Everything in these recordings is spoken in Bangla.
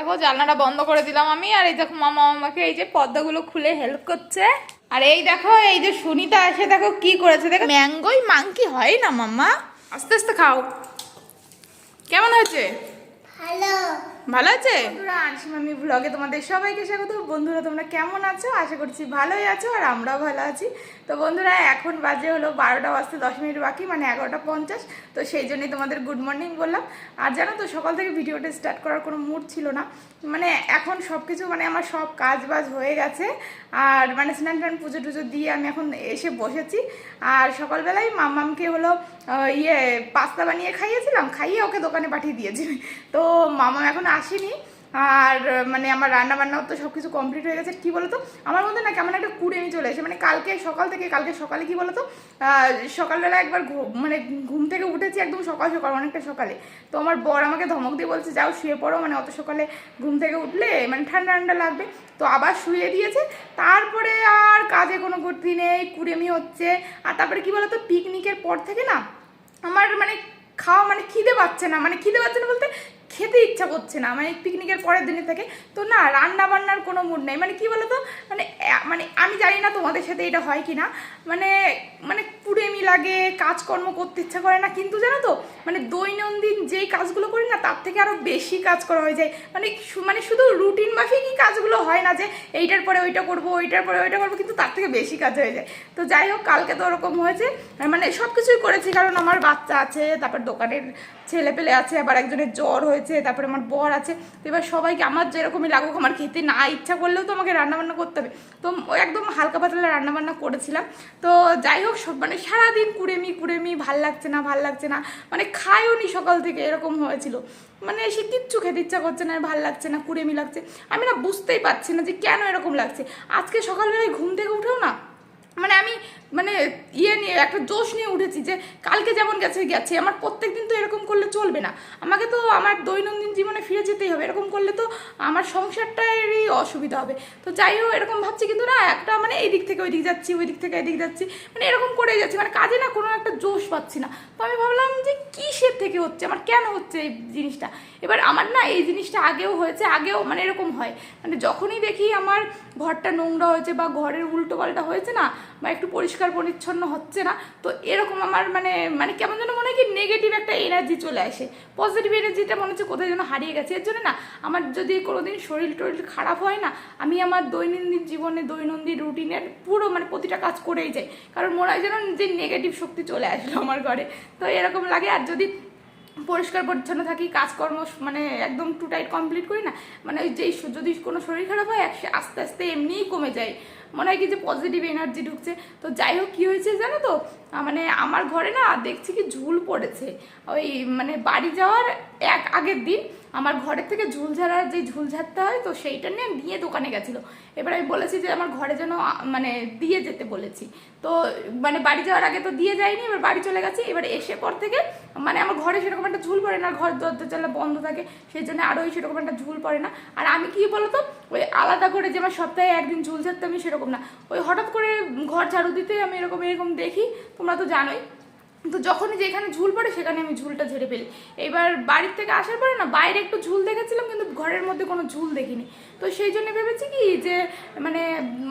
দেখো, জানলাটা বন্ধ করে দিলাম আমি, আর এই দেখো মামা আমাকে এই যে পর্দাগুলো খুলে হেল্প করছে। আর এই দেখো, এই যে সুনিতা এসে দেখো কি করেছে, দেখো। ম্যাঙ্গোই মাংকি হয় না মাম্মা আস্তে আস্তে খাও। কেমন হয়েছে? হ্যালো ভালো আছে? বন্ধুরা, আনসি মামি ব্লগে তোমাদের সবাইকে স্বাগত। বন্ধুরা, তোমরা কেমন আছো? আশা করছি ভালোই আছো আর আমরাও ভালো আছি। তো বন্ধুরা, এখন বাজে হলো বারোটা বাজতে দশ মিনিট বাকি মানে এগারোটা পঞ্চাশ। তো সেই জন্যই তোমাদের গুড মর্নিং বললাম। আর জানো তো, সকাল থেকে ভিডিওটা স্টার্ট করার কোনো মুড ছিল না। মানে এখন সব কিছু মানে আমার সব কাজ বাজ হয়ে গেছে। আর মানে স্নান টান, পুজো টুজো দিয়ে আমি এখন এসে বসেছি। আর সকালবেলায় মামামকে হলো ইয়ে পাস্তা বানিয়ে খাইয়েছিলাম। খাইয়ে ওকে দোকানে পাঠিয়ে দিয়েছি। তো মামা এখন আসেনি। আর মানে আমার রান্না বান্নাও তো সব কিছু কমপ্লিট হয়ে গেছে। কী বলতো? আমার মধ্যে না কেমন একটা কুড়েমি চলে এসে মানে কালকে সকাল থেকে, কালকে সকালে কী বলতো? সকালবেলা একবার মানে ঘুম থেকে উঠেছি একদম সকাল সকাল, অনেকটা সকালে। তো আমার বর আমাকে ধমক দিয়ে বলছে, যাও শুয়ে পড়ো মানে অত সকালে ঘুম থেকে উঠলে মানে ঠান্ডা ঠান্ডা লাগবে। তো আবার শুয়ে দিয়েছে। তারপরে আর কাজে কোনো গতি নেই, কুড়েমি হচ্ছে। আর তারপরে কি বলতো? পিকনিকের পর থেকে না আমার মানে খাওয়া মানে খিদে পাচ্ছে না। মানে খিদে পাচ্ছে না বলতে খেতে ইচ্ছা করছে না। মানে পিকনিকের পরের দিনে থেকে তো না রান্না বান্নার কোনো মুড নেই। মানে কি বলতো? মানে এ- মানে আমি জানি না তোমাদের সাথে এটা হয় কি না মানে মানে কুড়েমি লাগে, কাজকর্ম করতে ইচ্ছা করে না। কিন্তু জানো তো মানে দৈনন্দিন যেই কাজগুলো করি না, তার থেকে আরও বেশি কাজ করা হয়ে যায়। মানে মানে শুধু রুটিন মাফিকই কাজগুলো হয় না যে, এইটার পরে ওইটা করব, ওইটার পরে ওইটা করব, কিন্তু তার থেকে বেশি কাজ হয়ে যায়। তো যাই হোক, কালকে তো ওরকম হয়েছে। মানে সব কিছুই করেছি, কারণ আমার বাচ্চা আছে, তারপর দোকানের ছেলে পেলে আছে, আবার একজনের জ্বর হয়েছে, তারপরে আমার বর আছে। তো এবার সবাইকে আমার যেরকমই লাগুক, আমার খেতে না ইচ্ছা করলেও তো আমাকে রান্নাবান্না করতে হবে। তো একদম হালকা পাতলা রান্নাবান্না করেছিলাম। তো যাই হোক, সব মানে সারাদিন কুড়েমি কুড়েমি, ভালো লাগছে না, ভালো লাগছে না মানে খায়ও নি সকাল থেকে, এরকম হয়েছিল। মানে সে কিচ্ছু খেতে ইচ্ছা করছে না, ভালো লাগছে না, কুড়েমি লাগছে। আমি না বুঝতেই পারছি না যে কেন এরকম লাগছে। আজকে সকালবেলায় ঘুম থেকে উঠেও না মানে আমি মানে ইয়ে নিয়ে একটা জোশ নিয়ে উঠেছি যে কালকে যেমন গেছে গেছে। আমার প্রত্যেক দিন তো এরকম করলে চলবে না। আমাকে তো আমার দৈনন্দিন জীবনে ফিরে যেতেই হবে। এরকম করলে তো আমার সংসারটারই অসুবিধা হবে। তো যাই হোক, এরকম ভাবছি কিন্তু না, একটা মানে এই দিক থেকে ওই দিক যাচ্ছি, ওই দিক থেকে এদিক যাচ্ছি। মানে এরকম করে যাচ্ছি। মানে কাজে না কোনো একটা জোশ পাচ্ছি না। তো আমি ভাবলাম যে কিসের থেকে হচ্ছে? আমার কেন হচ্ছে এই জিনিসটা? এবার আমার না এই জিনিসটা আগেও হয়েছে, আগেও মানে এরকম হয়। মানে যখনই দেখি আমার ঘরটা নোংরা হয়েছে বা ঘরের উল্টো পাল্টা হয়েছে না বা একটু পরিষ্কার পরিচ্ছন্ন হচ্ছে না, তো এরকম আমার মানে মানে কেমন যেন মনে হয় কি নেগেটিভ একটা এনার্জি চলে আসে। পজিটিভ এনার্জিটা মনে হচ্ছে কোথায় যেন হারিয়ে গেছে। এর জন্য না, আমার যদি কোনোদিন শরীর টরির খারাপ হয় না, আমি আমার দৈনন্দিন জীবনে দৈনন্দিন রুটিনের পুরো মানে প্রতিটা কাজ করেই যাই। কারণ মনে হয় যেন যে নেগেটিভ শক্তি চলে আসলো আমার ঘরে। তো এরকম লাগে, আর যদি পরিষ্কার পরিচ্ছন্ন থাকি, কাজকর্ম মানে একদম টু টাইট কমপ্লিট করি না মানে ওই যেই যদি কোনো শরীর খারাপ হয় আস্তে আস্তে এমনিই কমে যায়। মনে হয় কি যে পজিটিভ এনার্জি ঢুকছে। তো যাই হোক, কী হয়েছে জানো তো? মানে আমার ঘরে না দেখছি কি ঝুল পড়েছে। ওই মানে বাড়ি যাওয়ার এক আগের দিন আমার ঘরের থেকে ঝুলঝাড়ার যে ঝুল ঝাড়তে হয়, তো সেইটা নিয়ে নিয়ে দোকানে গেছিল। এবার আমি বলেছি যে আমার ঘরে যেন মানে দিয়ে যেতে বলেছি। তো মানে বাড়ি যাওয়ার আগে তো দিয়ে যায়নি এবার বাড়ি চলে গেছি। এবার এসে পর থেকে মানে আমার ঘরে সেরকম একটা ঝুল পড়ে না, ঘর দরজা জানলা বন্ধ থাকে, সেই জন্য আরোই সেরকম একটা ঝুল পড়ে না। আর আমি কি বলতো, ওই আলাদা করে যে আমার সপ্তাহে একদিন ঝুল ঝাড়তে আমি সেরকম না। ওই হঠাৎ করে ঘর ঝাড়ু দিতে আমি এরকম এরকম দেখি, তোমরা তো জানোই। তো যখনই যেখানে ঝুল পড়ে, সেখানে আমি ঝুলটা ঝেড়ে ফেলি। এবার বাড়ির থেকে আসার পরে না, বাইরে একটু ঝুল দেখেছিলাম, কিন্তু ঘরের মধ্যে কোনো ঝুল দেখিনি। তো সেই জন্য ভেবেছি কি, যে মানে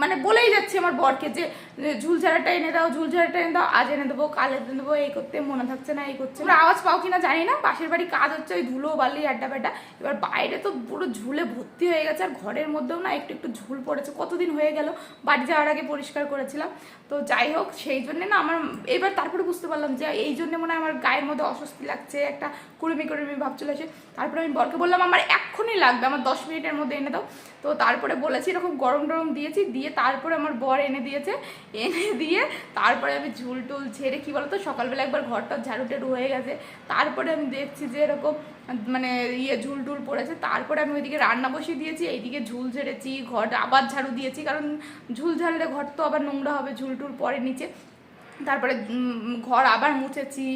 মানে বলেই যাচ্ছি আমার বরকে যে যে ঝুল ঝাড়াটা এনে দাও, ঝুল ঝাড়াটা এনে দাও, আজ এনে দেবো, কাল এনে দেবো, এই করতে মনে থাকছে না, এই করছে না। আওয়াজ পাও কিনা জানি না, পাশের বাড়ি কাজ হচ্ছে, ওই ধুলো বালি, আড্ডা বাড্ডা এবার বাইরে তো পুরো ঝুলে ভর্তি হয়ে গেছে, আর ঘরের মধ্যেও না একটু একটু ঝুল পড়েছে। কতদিন হয়ে গেল, বাড়ি যাওয়ার আগে পরিষ্কার করেছিলাম। তো যাই হোক, সেই জন্যে না আমার, এবার তারপরে বুঝতে পারলাম যে এই জন্য মনে আমার গায়ের মধ্যে অস্বস্তি লাগছে, একটা কুড়িমি কুড়িমি ভাব চলে আসে। তারপরে আমি বরকে বললাম, আমার এক্ষুনি লাগবে, আমার দশ মিনিটের মধ্যে এনে দাও। তো তারপরে বলেছি, এরকম গরম টরম দিয়েছি, দিয়ে তারপরে আমার বর এনে দিয়েছে। এনে দিয়ে তারপরে আমি ঝুল টুল ঝেড়ে কী বলতো, সকালবেলা একবার ঘরটা ঝাড়ু টাড়ু হয়ে গেছে। তারপরে আমি দেখছি যে এরকম মানে ইয়ে ঝুল টুল পড়েছে। তারপরে আমি ওইদিকে রান্না বসিয়ে দিয়েছি, এইদিকে ঝুল ঝেড়েছি, ঘর আবার ঝাড়ু দিয়েছি। কারণ ঝুল ঝাড়লে ঘর তো আবার নোংরা হবে, ঝুল টুল পরে নিচে। তারপরে ঘর আবার মুছেছি,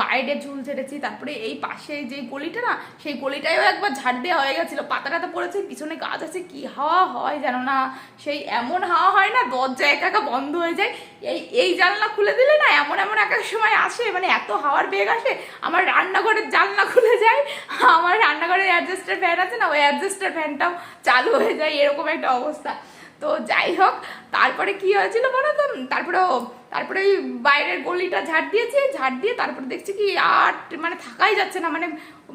বাইরে ঝুল ঝেড়েছি, তারপরে এই পাশে যে গলিটা না, সেই গলিটাও একবার ঝাড় দেওয়া হয়ে গেছিল পাতা টাতা পড়েছে, পিছনে গাছ আছে, কি হাওয়া হয় জানো না, সেই এমন হাওয়া হয় না, দরজা একা একা বন্ধ হয়ে যায়, এই এই জানলা খুলে দিলে না, এমন এমন এক এক সময় আসে মানে এত হাওয়ার বেগ আসে, আমার রান্নাঘরের জানলা খুলে যায়, আমার রান্নাঘরের অ্যাডজাস্টার ফ্যান আছে না, ওই অ্যাডজাস্টার ফ্যানটাও চালু হয়ে যায়, এরকম একটা অবস্থা। তো যাই হোক, তারপরে কি হয়েছিল বলো তো? তারপরে তারপরে ওই বাইরের গলিটা ঝাড় দিয়েছি, ঝাড় দিয়ে তারপরে দেখছি কি আর মানে থাকাই যাচ্ছে না মানে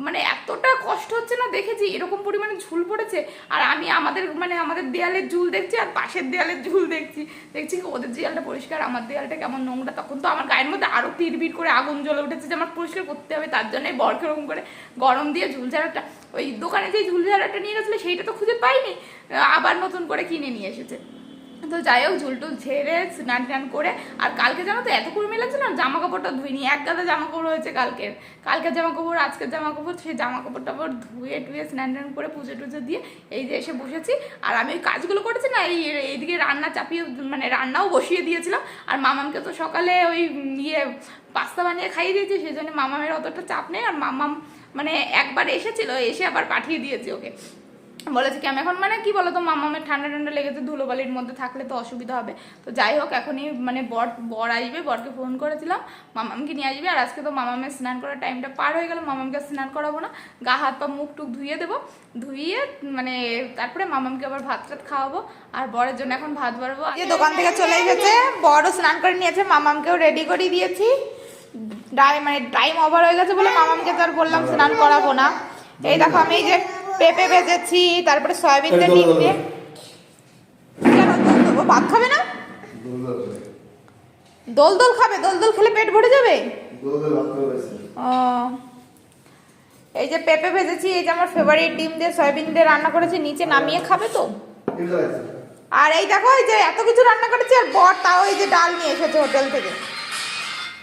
মানে এতটা কষ্ট হচ্ছে না দেখেছি এরকম পরিমাণে ঝুল পড়েছে। আর আমি আমাদের মানে আমাদের দেয়ালের ঝুল দেখছি আর পাশের দেয়ালের ঝুল দেখছি। দেখছি কি ওদের দেয়ালটা পরিষ্কার, আমার দেয়ালটা কেমন নোংরা, তখন তো আমার গায়ের মধ্যে আরও তিরবির করে আগুন জ্বলে উঠেছে যে আমার পরিষ্কার করতে হবে, তার জন্যই বরকে ওরকম করে গরম দিয়ে ঝুল ঝাড়াটা, ওই দোকানে যে ঝুল ঝাড়াটা নিয়ে গেছিল সেইটা তো খুঁজে পাইনি, আবার নতুন করে কিনে নিয়ে এসেছে। তো যাই হোক ঝুলটুল ঝেড়ে স্নান টান করে, আর কালকে জানো তো এত কুড়ি মেলেছে না? জামা কাপড়টা ধুইনি, এক গাদা জামা কাপড় হয়েছে কালকের। কালকের জামা কাপড় আজকের জামা কাপড় সেই জামা কাপড় টাপড় ধুয়ে টুয়ে স্নান টান করে পুজো টুজো দিয়ে এই যে এসে বসেছি। আর আমি ওই কাজগুলো করেছি না, এই এইদিকে রান্না চাপিয়ে মানে রান্নাও বসিয়ে দিয়েছিলাম। আর মামামকে তো সকালে ওই ইয়ে পাস্তা বানিয়ে খাইয়ে দিয়েছি সেই জন্য মামামের অতটা চাপ নেই। আর মামাম মানে একবার এসেছিল, এসে আবার পাঠিয়ে দিয়েছি ওকে। বলেছে কি, আমি এখন মানে কি বলতো মামামের ঠান্ডা ঠান্ডা লেগেছে, ধুলোবালির মধ্যে থাকলে তো অসুবিধা হবে। তো যাই হোক, এখনই মানে বর বর আসবে, বরকে ফোন করেছিলাম, মামামকে নিয়ে আসবে, আর আজকে তো মামামের স্নান করার টাইমটা পার হয়ে গেল, মামামকে স্নান করাবো না। গা, হাত, পা, মুখ, টুক ধুয়ে দেবো ধুইয়ে মানে তারপরে মামামকে আবার ভাত টাত খাওয়াবো, আর বরের জন্য এখন ভাত বাড়বো। দোকান থেকে চলে এসেছে বড়ও স্নান করে নিয়েছে, মামামকেও রেডি করে দিয়েছি। মানে টাইম ওভার হয়ে গেছে বলে মামামকে তো আর বললাম স্নান করাবো না। এই দেখো আমি এই যে পেঁপে ভেজেছি তারপরে সয়াবিন দিয়ে ডিম দিয়ে কেন ও ভাত খাবে না? দোল দোল খাবে। দোল দোল খেলে পেট ভরে যাবে? ও। এই যে পেঁপে ভেজেছি এই যে আমার ফেভারিট ডিম দিয়ে সয়াবিন দিয়ে রান্না করেছি নিচে নামিয়ে খাবে তো? আর এই দেখো এই যে এত কিছু রান্না করেছি আর বর তাও এই যে ডাল নিয়ে এসেছে হোটেল থেকে।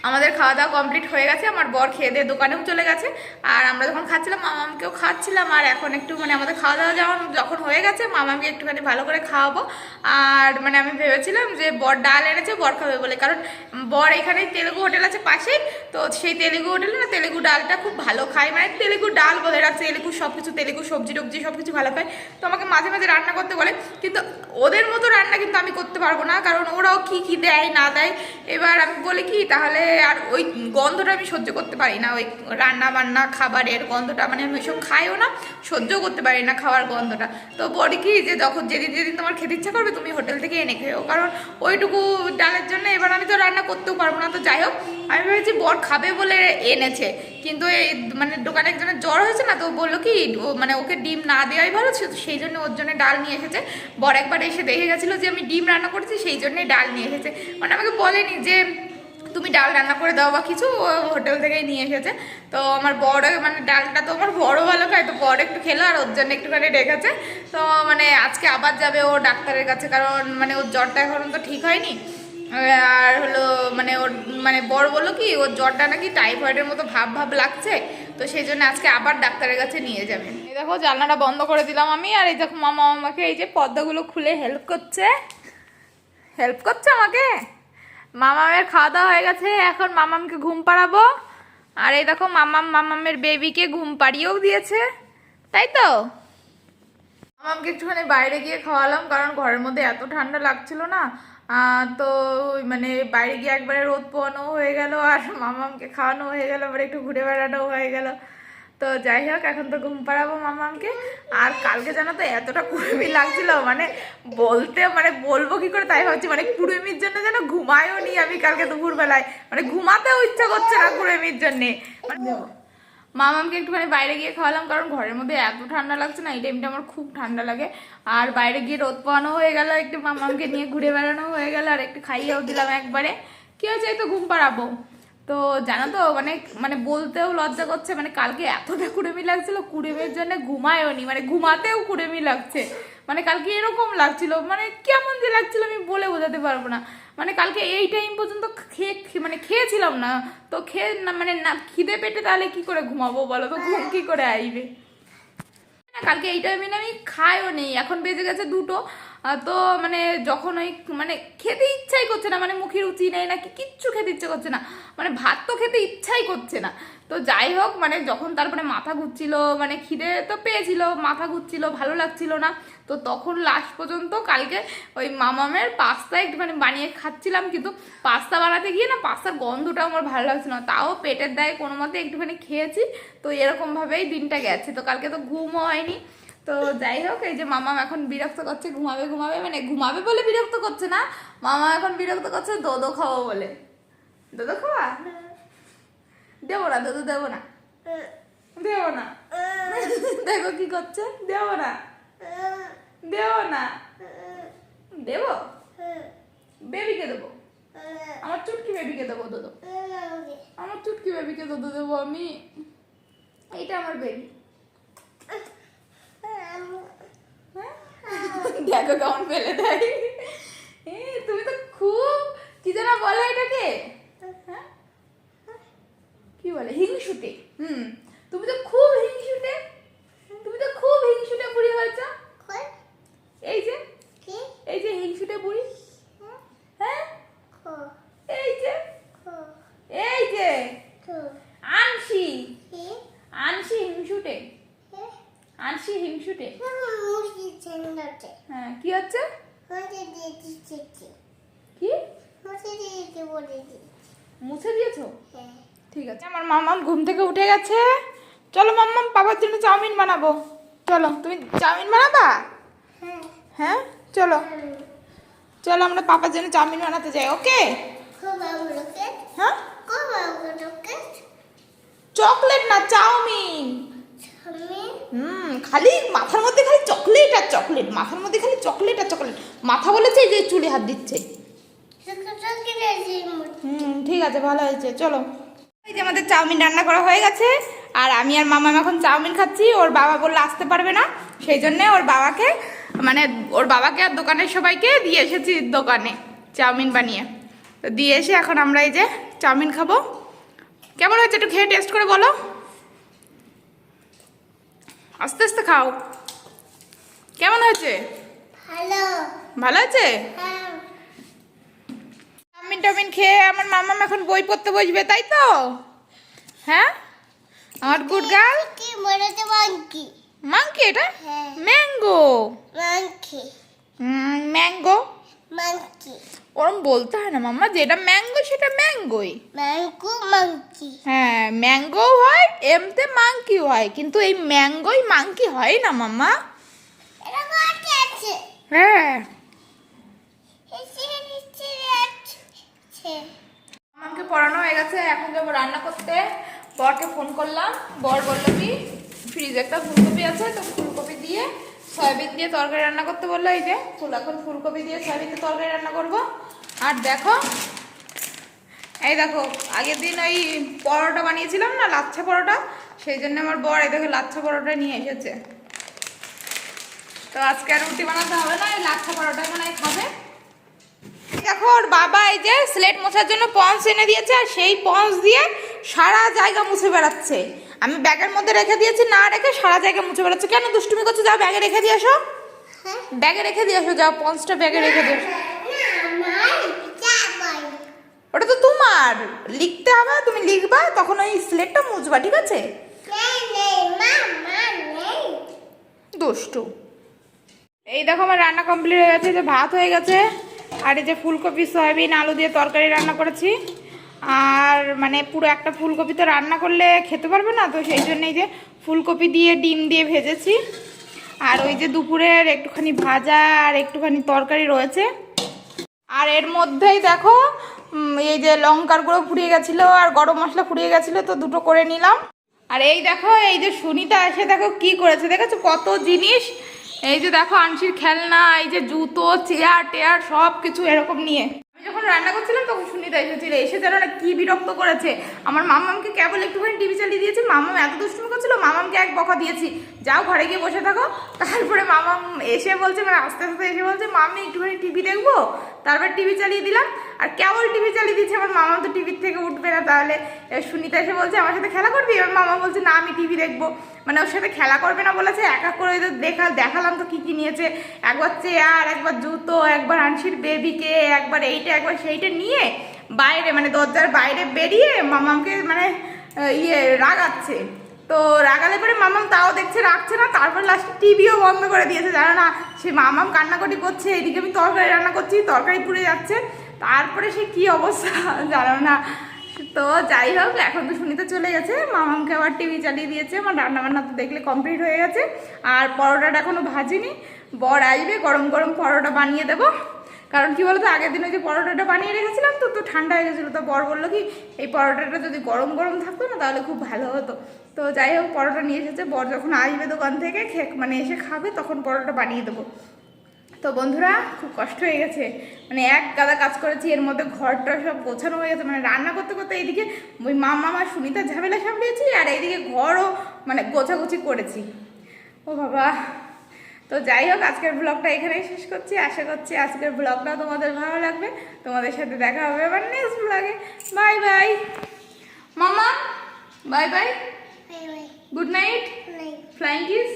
আমাদের খাওয়া দাওয়া কমপ্লিট হয়ে গেছে, আমার বর খেয়ে দিয়ে দোকানেও চলে গেছে। আর আমরা যখন খাচ্ছিলাম, মামামকেও খাচ্ছিলাম, আর এখন একটু মানে আমাদের খাওয়া দাওয়া যখন যখন হয়ে গেছে, মামামকে একটুখানি ভালো করে খাওয়াবো। আর মানে আমি ভেবেছিলাম যে বর ডাল এনেছে, বর খাবে বলে। কারণ বর এখানে তেলেগু হোটেল আছে পাশেই, তো সেই তেলেগু হোটেলে না তেলেগু ডালটা খুব ভালো খায়। মানে তেলেগু ডাল বলে রাখছে তেলেগু সব কিছু তেলেগু সবজি টবজি সব কিছু ভালো খায়। তো আমাকে মাঝে মাঝে রান্না করতে বলে, কিন্তু ওদের মতো রান্না কিন্তু আমি করতে পারব না, কারণ ওরাও কি কি দেয়, না দেয়। এবার আমি বলি কি, তাহলে আর ওই গন্ধটা আমি সহ্য করতে পারি না। ওই রান্না বান্না, খাবারের গন্ধটা মানে আমি ওইসব খাইও না সহ্য করতে পারি না খাওয়ার গন্ধটা। তো বলি কি যে যখন যেদিন যেদিন তোমার খেতে ইচ্ছা করবে তুমি হোটেল থেকে এনে খেও কারণ ওইটুকু ডালের জন্য এবার আমি তো রান্না করতেও পারব না। তো যাই হোক, আমি ভেবেছি বর খাবে বলে এনেছে। কিন্তু এই মানে দোকানে একজনের জ্বর হয়েছে না, তো বলল কি মানে ওকে ডিম না দেওয়াই ভালো সেই জন্য ওর জন্য ডাল নিয়ে এসেছে। বর একবার এসে দেখে গেছিল যে আমি ডিম রান্না করেছি, সেই জন্যই ডাল নিয়ে এসেছে। মানে আমাকে বলেনি যে তুমি ডাল রান্না করে দাও বা কিছু হোটেল থেকেই নিয়ে এসেছে। তো আমার বড় মানে ডালটা তো আমার বড় ভালো খায়, তো বড় একটু খেলো আর ওর জন্য একটুখানি রেখেছে। তো মানে আজকে আবার যাবে ও ডাক্তারের কাছে, কারণ মানে ওর জ্বরটা এখন তো ঠিক হয়নি। আর হলো মানে ওর মানে বড় বলল কি, ওর জ্বরটা নাকি টাইফয়েডের মতো ভাব ভাব লাগছে, তো সেই জন্য আজকে আবার ডাক্তারের কাছে নিয়ে যাবে। এই দেখো জানলাটা বন্ধ করে দিলাম আমি, আর এই দেখো মামা আমাকে এই যে পর্দাগুলো খুলে হেল্প করছে। হেল্প করছে আমাকে? মামামের খাওয়া দাওয়া হয়ে গেছে, এখন মামামকে ঘুম পাড়াবো। আর এই দেখো, মামাম মামামের বেবিকে ঘুম পাড়িয়েও দিয়েছে। তাই তো? মামামকে একটুখানি বাইরে গিয়ে খাওয়ালাম, কারণ ঘরের মধ্যে এত ঠান্ডা লাগছিল না। তো মানে বাইরে গিয়ে একবারে রোদ পোয়ানো হয়ে গেল, আর মামামকে খাওয়ানো হয়ে গেল, আবার একটু ঘুরে বেড়ানো হয়ে গেল। তো যাই হোক এখন তো ঘুম পাড়াবো মামামকে। আর কালকে জানো তো এতটা কুড়েমি লাগছিল মানে বলতে মানে বলব কি করে তাই ভাবছি মানে কুড়েমির জন্য যেন ঘুমায়ও নি আমি কালকে দুপুরবেলায়। মানে ঘুমাতেও ইচ্ছা করছে না কুড়েমির জন্যে। মানে মামামকে একটুখানি বাইরে গিয়ে খাওয়ালাম কারণ ঘরের মধ্যে এত ঠান্ডা লাগছে না এই টাইমটা আমার খুব ঠান্ডা লাগে। আর বাইরে গিয়ে রোদ পোয়ানো হয়ে গেল একটু মামামকে নিয়ে ঘুরে বেড়ানো হয়ে গেল আর একটু খাইয়েও দিলাম একবারে। কি হয়েছে এই তো ঘুম পাড়াবো। তো জানো তো মানে মানে বলতেও লজ্জা করছে মানে কালকে এতটা কুড়েমি লাগছিল, কুড়েমির জন্য ঘুমায়ও নি মানে ঘুমাতেও কুড়েমি লাগছে। মানে কালকে এরকম লাগছিল মানে কেমন যে লাগছিল আমি বলে বোঝাতে পারব না। মানে কালকে এই টাইম পর্যন্ত খেয়ে মানে খেয়েছিলাম না, তো খেয়ে মানে না, খিদে পেটে তাহলে কি করে ঘুমাবো বলো তো, ঘুম কি করে আইবে কালকে এই টাইমে আমি খাইও নেই, এখন বেজে গেছে দুটো তো মানে যখন ওই মানে খেতে ইচ্ছাই করছে না মানে মুখে রুচি নেই নাকি, কিচ্ছু খেতে ইচ্ছে করছে না মানে ভাত তো খেতে ইচ্ছাই করছে না, তো যাই হোক মানে যখন তারপরে মাথা ঘুরছিল মানে খিদে তো পেয়েছিল, মাথা ঘুরছিল, ভালো লাগছিল না তো তখন লাস্ট পর্যন্ত কালকে ওই মামামের পাস্তা একটুখানি বানিয়ে খাচ্ছিলাম কিন্তু পাস্তা বানাতে গিয়ে না পাস্তার গন্ধটা আমার ভালো লাগছে না। তাও পেটের দায়ে কোনো মতে একটুখানি খেয়েছি তো এরকমভাবেই দিনটা গেছে। তো কালকে তো ঘুমও হয়নি। তো যাই হোক এই যে মামাম এখন বিরক্ত করছে ঘুমাবে ঘুমাবে মানে ঘুমাবে বলে বিরক্ত করছে না মামা এখন বিরক্ত করছে দোদো খাব বলে। দোদো খাওয়া দেবো না দোদো দেবো না। দেবো না। দেখো কি করছে দেবো না। দেবো না? দেবো? বেবিকে দেবো। আমার চুটকি বেবিকে দেবো দোদো আমার চুটকি বেবিকে দোদো দেবো আমি। এইটা আমার বেবি। দেখো কেমন ফেলে দেয়। তুমি তো খুব কি যেন বলে এটাকে? হ্যাঁ? কি বলে? হিংসুটে। হুম। তুমি তো খুব হিংসুটে। তুমি তো খুব হিংসুটে বুড়ি হয়েছ। এই যে এই যে হিংসুটে বুড়ি। হ্যাঁ? এই যে এই যে আনসি। আনসি হিংসুটে। আনসি হিংসুটে। হ্যাঁ কি হচ্ছে? কি? মুছে দিয়েছ ঠিক আছে। আমার মামাম ঘুম থেকে উঠে গেছে। চলো মাম্মাম বাবার জন্য চাউমিন বানাবো। চলো তুমি চাউমিন বানাবা? হ্যাঁ? চলো। চলো, আমরা পাপার জন্য চাউমিন বানাতে যাই, ওকে? হ্যাঁ? চকলেট না, চাউমিন। হুম, খালি মাথার মধ্যে খালি চকলেট আর চকলেট, মাথার মধ্যে খালি চকলেট আর চকলেট। মাথা বলেছে যে চুলে হাত দিচ্ছে। হুম, ঠিক আছে, ভালো হয়েছে, চলো। এই যে আমাদের চাউমিন রান্না করা হয়ে গেছে। আর আমি আর মামা এখন চাউমিন খাচ্ছি ওর বাবা বললে আসতে পারবে না সেই জন্য ওর বাবাকে মানে ওর বাবাকে আর দোকানের সবাইকে দিয়ে এসেছি দোকানে চাউমিন বানিয়ে। তো দিয়ে এসে এখন আমরা এই যে চাউমিন খাব। কেমন হয়েছে একটু খেয়ে টেস্ট করে বলো? আস্তে আস্তে খাও। কেমন হয়েছে? ভালো। আছে চাউমিন টাউমিন খেয়ে আমার মামাম এখন বই পড়তে বসবে তাই তো? হ্যাঁ? আমার গুড গার্ল? মাংকি এটা? হ্যাঁ। ম্যাঙ্গো ম্যাঙ্গো ওরম বলতে হয় না মাম্মা যেটা ম্যাঙ্গো সেটা ম্যাঙ্গোই হ্যাঁ ম্যাঙ্গো হয় এমতে মাংকি হয় কিন্তু এই ম্যাঙ্গোই মাংকি হয় না মাম্মা। হ্যাঁ। আমাকে পড়ানো হয়ে গেছে এখন যাব রান্না করতে। বরকে ফোন করলাম। বর বলল কি ফ্রিজে একটা ফুলকপি আছে, তো ফুলকপি দিয়ে সয়াবিন দিয়ে তরকারি রান্না করতে বলল এই যে। ফুল এখন ফুলকপি দিয়ে সয়াবিন দিয়ে তরকারি রান্না করব। আর দেখো, এই দেখো, আগের দিন ওই পরোটা বানিয়েছিলাম না, লাচ্ছা পরোটা? সেই জন্য আমার বর এই দেখো লাচ্ছা পরোটা নিয়ে এসেছে। তো আজকে আর রুটি বানাতে হবে না, এই লাচ্ছা পরোটা মনে খাবে। দেখো ওর বাবা এই যে স্লেট মোছার জন্য পন্স এনে দিয়েছে, আর সেই পন্স দিয়ে সারা জায়গা মুছে বেড়াচ্ছে। আমি ব্যাগের মধ্যে রেখে দিয়েছি না রেখে সারা জায়গা মুছে বেড়াচ্ছে। কেন দুষ্টুমি করছ? যাও ব্যাগে রেখে দিয়ে আসো। ব্যাগে রেখে দিয়ে আসো যাও পঞ্চটা ব্যাগে রেখে দিয়ে আসো। ওটা তো তোমার। লিখতে হবে তুমি লিখবা তখন ওই স্লেটটা মুছবা ঠিক আছে? দুষ্টু। এই দেখো আমার রান্না কমপ্লিট হয়ে গেছে যে ভাত হয়ে গেছে আর এই যে ফুলকপি সয়াবিন আলু দিয়ে তরকারি রান্না করেছি। আর মানে পুরো একটা ফুলকপি তো রান্না করলে খেতে পারবে না, তো সেই জন্য এই যে ফুলকপি দিয়ে, ডিম দিয়ে ভেজেছি। আর ওই যে দুপুরের একটুখানি ভাজা আর একটুখানি তরকারি রয়েছে। আর এর মধ্যেই দেখো এই যে লঙ্কার গুঁড়ো ফুরিয়ে গেছিল আর গরম মশলা ফুরিয়ে গেছিল, তো দুটো করে নিলাম। আর এই দেখো, এই যে সুনিতা এসে দেখো কি করেছে, দেখেছ কত জিনিস? এই যে দেখো আনসির খেলনা, এই যে জুতো, চেয়ার, টেয়ার সব কিছু এরকম নিয়ে। যখন রান্না করছিলাম, তখন সুনিতা এসেছিল এসে যেন না কি বিরক্ত করেছে? আমার মামামকে কেবল একটুখানি টিভি চালিয়ে দিয়েছে মামাম এত দুষ্টুমি করছিল মামামকে এক বকা দিয়েছি। যাও ঘরে গিয়ে বসে থাকো। তারপরে মামা এসে বলছে মানে আস্তে আস্তে এসে বলছে মামি একটুখানি টিভি দেখব? তারপর টিভি চালিয়ে দিলাম। আর কেবল টিভি চালিয়ে দিচ্ছে আমার মামা তো টিভির থেকে উঠবে না। তাহলে সুনিতা এসে বলছে, আমার সাথে খেলা করবি? এবার মামা বলছে, না, আমি টিভি দেখব। মানে ওর সাথে খেলা করবে না বলেছে, এক এক করে দেখা, দেখালাম তো কী কী নিয়েছে। একবার চেয়ার, একবার জুতো, একবার আনসির বেবিকে, একবার এইটা, একবার সেইটা নিয়ে বাইরে মানে দরজার বাইরে বেরিয়ে মামাকে মানে ইয়ে রাগাচ্ছে। তো রাগালে পরে মামাম তাও দেখছে, রাখছে না। তারপর লাস্টে টিভিও বন্ধ করে দিয়েছে, জানো না? সে মামাম কান্নাকাটি করছে, এদিকে আমি তরকারি রান্না করছি, তরকারি পুড়ে যাচ্ছে। তারপরে সে কি অবস্থা, জানো না? তো যাই হোক, এখন তো শুনিতে চলে গেছে। মামামকে আবার টিভি চালিয়ে দিয়েছে। আমার রান্না বান্না তো দেখলে কমপ্লিট হয়ে গেছে। আর পরোটাটা এখনও ভাজিনি। বর আসবে, গরম গরম পরোটা বানিয়ে দেবো। কারণ কি বলতো, আগের দিন ওই যে পরোটাটা বানিয়ে রেখেছিলাম তো তো ঠান্ডা হয়ে গেছিল। তো বর বলল কি, এই পরোটাটা যদি গরম গরম থাকতো না, তাহলে খুব ভালো হতো। তো যাই হোক, পরোটা নিয়ে এসেছে। বর যখন আসবে দোকান থেকে খে- মানে এসে খাবে, তখন পরোটা বানিয়ে দেবো। তো বন্ধুরা, খুব কষ্ট হয়ে গেছে। মানে এক গাদা কাজ করেছি, এর মধ্যে ঘরটা সব গোছানো হয়ে গেছে। মানে রান্না করতে করতে এইদিকে ওই মামা সুনিতা ঝামেলা সামলিয়েছি, আর এইদিকে ঘরও মানে গোছাগুছি করেছি। ও বাবা তো যাই হোক আজকের ব্লগটা এখানেই শেষ করছি। আশা করছি আজকের ব্লগটা তোমাদের ভালো লাগবে। তোমাদের সাথে দেখা হবে আবার নেক্সট ব্লগে বাই বাই মামা bye bye good night flying kiss